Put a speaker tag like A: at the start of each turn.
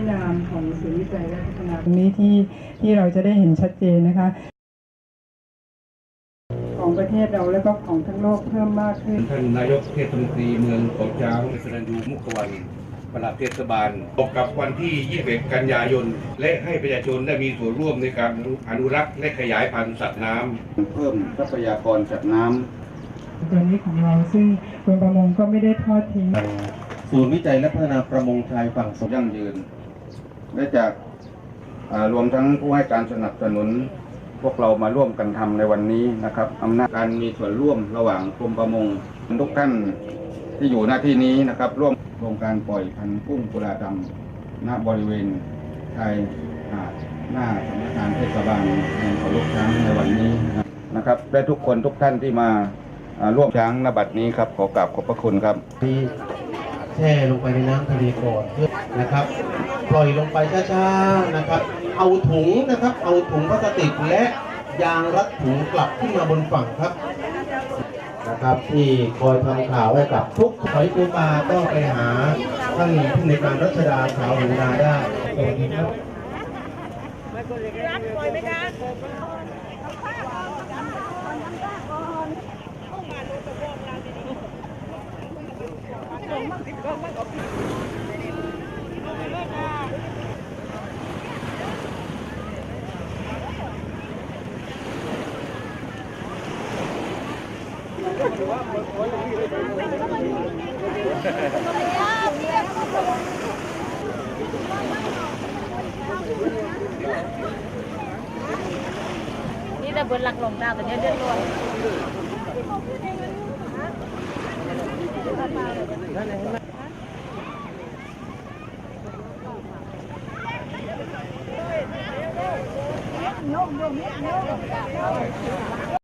A: นามของศูนย์วิจัยและพัฒนาตรงนี้ที่ที่เราจะได้เห็นชัดเจนนะคะ ของประเทศเราและก็ของทั้งโลกเพิ่มมากขึ้น
B: ท่านนายกเทศมนตรีเมืองเขาช้างสรัญยูมุขวันปลัดเทศบาลตกกับวันที่ 21 กันยายน และให้ประชาชนได้มีส่วนร่วมในการอนุรักษ์และขยายพันธุ์สัตว์น้ำ
C: เพิ่มทรัพยากรสัตว์น้ำ
A: ตัวนี้ของเราซึ่งกรมประมงก็ไม่ได้ทอดทิ้ง
C: ศูนย์วิจัยและพัฒนาประมงชายฝั่งสมยั่งยืน และจากรวมทั้งผู้ให้การสนับสนุน พวกเรามาร่วมกันทำในวันนี้นะครับอำนาจการมีส่วนร่วมระหว่างกรมประมงทุกท่านที่อยู่หน้าที่นี้นะครับ ร่วมโครงการปล่อยพันธุ์กุ้งกุลาดำณบริเวณชายหาดหน้าสำนักงานเทศบาลแห่งเขาลูกช้างในวันนี้นะครับและทุกคนทุกท่านที่มาอ่าร่วมช้างนบัดนี้ครับขอกราบขอบพระคุณครับ
D: ที่แช่ลงไปในน้ำทะเลก่อนเพื่อ นะครับ ปล่อยลงไปช้าๆนะครับ เอาถุงนะครับ เอาถุงพลาสติกและยางรัดถุงกลับขึ้นมาบนฝั่งครับนะครับที่คอยทำข่าวให้กับทุกหอยปูปลาก็ไปหาท่านผู้ในการรัชดาขาวหนูนาได้สวัสดีครับ
E: นี่แต่บนหลักลงดาวแต่เนี้ยเดือดร้อน
F: no, no, no, no.